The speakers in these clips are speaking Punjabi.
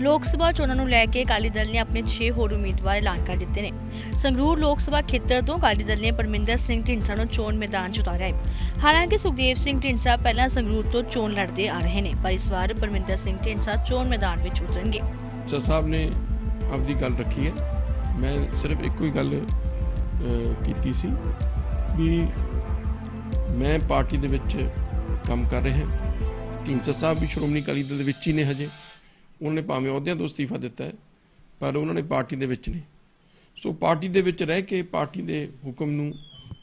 ਲੋਕ ਸਭਾ ਚੋਣਾਂ ਨੂੰ ਲੈ ਕੇ ਅਕਾਲੀ ਦਲ ਨੇ ਆਪਣੇ 6 ਹੋਰ ਉਮੀਦਵਾਰ ਐਲਾਨ ਕਰ ਦਿੱਤੇ ਨੇ। ਸੰਗਰੂਰ ਲੋਕ ਸਭਾ ਖੇਤਰ ਤੋਂ ਅਕਾਲੀ ਦਲ ਨੇ ਪਰਮਿੰਦਰ ਸਿੰਘ ਢੀਂਡਸਾ ਨੂੰ ਚੋਣ ਮੈਦਾਨ 'ਚ ਉਤਾਰਿਆ ਹੈ। ਹਾਲਾਂਕਿ ਸੁਖਦੇਵ ਸਿੰਘ ਢੀਂਡਸਾ ਪਹਿਲਾਂ ਸੰਗਰੂਰ ਤੋਂ ਚੋਣ ਲੜਦੇ ਆ ਰਹੇ ਨੇ, ਪਰ ਇਸ ਵਾਰ ਪਰਮਿੰਦਰ ਸਿੰਘ ਢੀਂਡਸਾ ਚੋਣ ਮੈਦਾਨ ਵਿੱਚ ਉਤਰਨਗੇ। ਸਰ ਸਾਹਿਬ ਨੇ ਆਪਦੀ ਗੱਲ ਰੱਖੀ ਹੈ। ਮੈਂ ਸਿਰਫ ਇੱਕੋ ਹੀ ਗੱਲ ਕੀਤੀ ਸੀ ਵੀ ਮੈਂ ਪਾਰਟੀ ਦੇ ਵਿੱਚ ਕੰਮ ਕਰ ਰਿਹਾ ਢੀਂਡਸਾ ਸਾਹਿਬ ਵੀ ਸ਼੍ਰੋਮਣੀ ਅਕਾਲੀ ਦਲ ਦੇ ਵਿੱਚ ਹੀ ਨੇ ਹਜੇ। ਉਹਨਾਂ ਨੇ ਭਾਵੇਂ ਅਹੁਦਿਆਂ ਤੋਂ ਅਸਤੀਫਾ ਦਿੱਤਾ ਹੈ, ਪਰ ਉਹਨਾਂ ਨੇ ਪਾਰਟੀ ਦੇ ਵਿੱਚ ਨੇ ਸੋ ਪਾਰਟੀ ਦੇ ਵਿੱਚ ਰਹਿ ਕੇ ਪਾਰਟੀ ਦੇ ਹੁਕਮ ਨੂੰ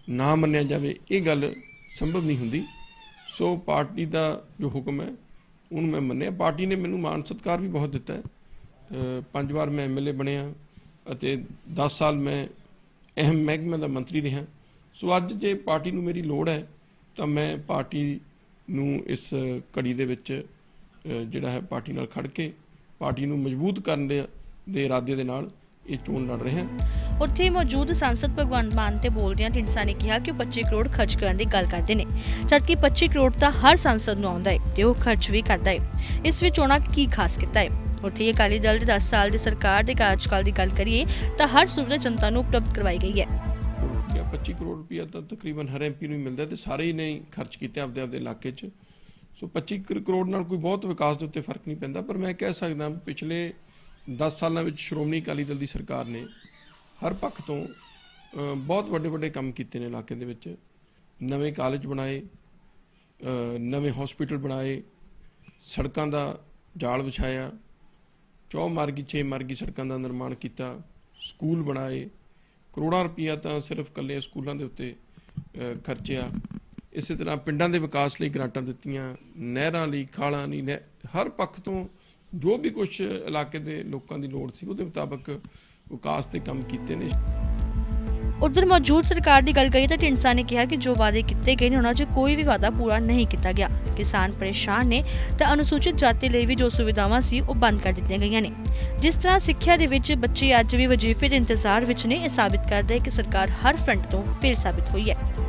ਨਾ ਮੰਨਿਆ ਜਾਵੇ, ਇਹ ਗੱਲ ਸੰਭਵ ਨਹੀਂ ਹੁੰਦੀ। ਸੋ ਪਾਰਟੀ ਦਾ ਜੋ ਹੁਕਮ ਹੈ, ਉਹਨੂੰ ਮੈਂ ਮੰਨਿਆ। ਪਾਰਟੀ ਨੇ ਮੈਨੂੰ ਮਾਨ ਸਤਿਕਾਰ ਵੀ ਬਹੁਤ ਦਿੱਤਾ ਹੈ। ਪੰਜ ਵਾਰ ਮੈਂ ਐਮਐਲਏ ਬਣਿਆ ਅਤੇ 10 ਸਾਲ ਮੈਂ ਅਹਿਮ ਮਹਿਕਮੇ ਦਾ ਮੰਤਰੀ ਰਿਹਾ। ਸੋ ਅੱਜ ਜੇ ਪਾਰਟੀ ਨੂੰ ਮੇਰੀ ਲੋੜ ਹੈ, ਤਾਂ ਮੈਂ ਪਾਰਟੀ ਨੂੰ ਇਸ ਘੜੀ ਦੇ ਵਿੱਚ ਜਿਹੜਾ ਹੈ ਪਾਰਟੀ ਨਾਲ ਖੜ ਕੇ ਪਾਰਟੀ ਨੂੰ ਮਜ਼ਬੂਤ ਕਰਨ ਦੇ ਦੇ ਇਰਾਦੇ ਦੇ ਨਾਲ ਇਹ ਚੋਣ ਲੜ ਰਿਹਾ ਉੱਥੇ ਹੀ ਮੌਜੂਦ ਸੰਸਦ ਭਗਵੰਤ ਮਾਨ ਤੇ ਬੋਲਦਿਆਂ ਢੀਂਡਸਾ ਨੇ ਕਿਹਾ ਕਿ ਉਹ 25 ਕਰੋੜ ਖਰਚ ਕਰਨ ਦੀ ਗੱਲ ਕਰਦੇ ਨੇ ਜਦਕਿ 25 ਕਰੋੜ ਤਾਂ ਹਰ ਸੰਸਦ ਨੂੰ ਆਉਂਦਾ ਹੈ ਤੇ ਉਹ ਖਰਚ ਵੀ ਕਰਦਾ ਹੈ। ਇਸ ਵਿੱਚ ਉਹਨਾਂ ਕੀ ਖਾਸ ਕੀਤਾ ਹੈ? ਉੱਥੇ ਅਕਾਲੀ ਦਲ ਦੇ 10 ਸਾਲ ਦੀ ਸਰਕਾਰ ਦੇ ਕਾਰਜਕਾਲ ਦੀ ਗੱਲ ਕਰੀਏ ਤਾਂ ਹਰ ਸਹੂਲਤ ਜਨਤਾ ਨੂੰ ਉਪਲਬਧ ਕਰਵਾਈ ਗਈ ਹੈ। ਜਾਂ 25 ਕਰੋੜ ਰੁਪਇਆ ਤਾਂ ਤਕਰੀਬਨ ਹਰ ਐਮਪੀ ਨੂੰ ਮਿਲਦਾ ਤੇ ਸਾਰੇ ਹੀ ਨੇ ਖਰਚ ਕੀਤੇ ਆਪਦੇ ਆਪਦੇ ਇਲਾਕੇ 'ਚ। ਸੋ 25 ਕਰੋੜ ਨਾਲ ਕੋਈ ਬਹੁਤ ਵਿਕਾਸ ਦੇ ਉੱਤੇ ਫ਼ਰਕ ਨਹੀਂ ਪੈਂਦਾ, ਪਰ ਮੈਂ ਕਹਿ ਸਕਦਾ ਪਿਛਲੇ 10 ਸਾਲਾਂ ਵਿੱਚ ਸ਼੍ਰੋਮਣੀ ਅਕਾਲੀ ਦਲ ਦੀ ਸਰਕਾਰ ਨੇ ਹਰ ਪੱਖ ਤੋਂ ਬਹੁਤ ਵੱਡੇ ਵੱਡੇ ਕੰਮ ਕੀਤੇ ਨੇ ਇਲਾਕੇ ਦੇ ਵਿੱਚ। ਨਵੇਂ ਕਾਲਜ ਬਣਾਏ ਨਵੇਂ ਹਸਪੀਟਲ ਬਣਾਏ, ਸੜਕਾਂ ਦਾ ਜਾਲ ਵਿਛਾਇਆ, ਚੌ ਮਾਰਗੀ, ਛੇ ਮਾਰਗੀ ਸੜਕਾਂ ਦਾ ਨਿਰਮਾਣ ਕੀਤਾ, ਸਕੂਲ ਬਣਾਏ, ਕਰੋੜਾਂ ਰੁਪਈਆ ਤਾਂ ਸਿਰਫ ਕੱਲੇ ਸਕੂਲਾਂ ਦੇ ਉੱਤੇ ਖਰਚਿਆ। ਇਸੇ ਤਰ੍ਹਾਂ ਪਿੰਡਾਂ ਦੇ ਵਿਕਾਸ ਲਈ ਗ੍ਰਾਂਟਾਂ ਦਿੱਤੀਆਂ, ਨਹਿਰਾਂ ਲਈ, ਖਾਲਾਂ ਲਈ ਹਰ ਪੱਖ ਤੋਂ ਜੋ ਵੀ ਕੁਝ ਇਲਾਕੇ ਦੇ ਲੋਕਾਂ ਦੀ ਲੋੜ ਸੀ, ਉਹਦੇ ਮੁਤਾਬਕ ਵਿਕਾਸ ਦੇ ਕੰਮ ਕੀਤੇ ਨੇ। ਉਧਰ ਮੌਜੂਦ ਸਰਕਾਰ ਦੀ ਗੱਲ ਕਰੀਏ ਤਾਂ ਢੀਂਡਸਾ ਨੇ ਕਿਹਾ ਕਿ ਜੋ ਵਾਅਦੇ ਕੀਤੇ ਗਏ ਨੇ, ਉਹਨਾਂ 'ਚ ਕੋਈ ਵੀ ਵਾਅਦਾ ਪੂਰਾ ਨਹੀਂ ਕੀਤਾ ਗਿਆ। ਕਿਸਾਨ ਪਰੇਸ਼ਾਨ ਨੇ ਤਾਂ ਅਨੁਸੂਚਿਤ ਜਾਤੀ ਲਈ ਵੀ ਜੋ ਸੁਵਿਧਾਵਾਂ ਸੀ, ਉਹ ਬੰਦ ਕਰ ਦਿੱਤੀਆਂ ਗਈਆਂ ਨੇ। ਜਿਸ ਤਰ੍ਹਾਂ ਸਿੱਖਿਆ ਦੇ ਵਿੱਚ ਬੱਚੇ ਅੱਜ ਵੀ ਵਜ਼ੀਫੇ ਦੇ ਇੰਤਜ਼ਾਰ ਵਿੱਚ ਨੇ, ਇਹ ਸਾਬਿਤ ਕਰਦਾ ਹੈ ਕਿ ਸਰਕਾਰ ਹਰ ਫਰੰਟ ਤੋਂ ਫੇਲ ਸਾਬਿਤ ਹੋਈ ਹੈ।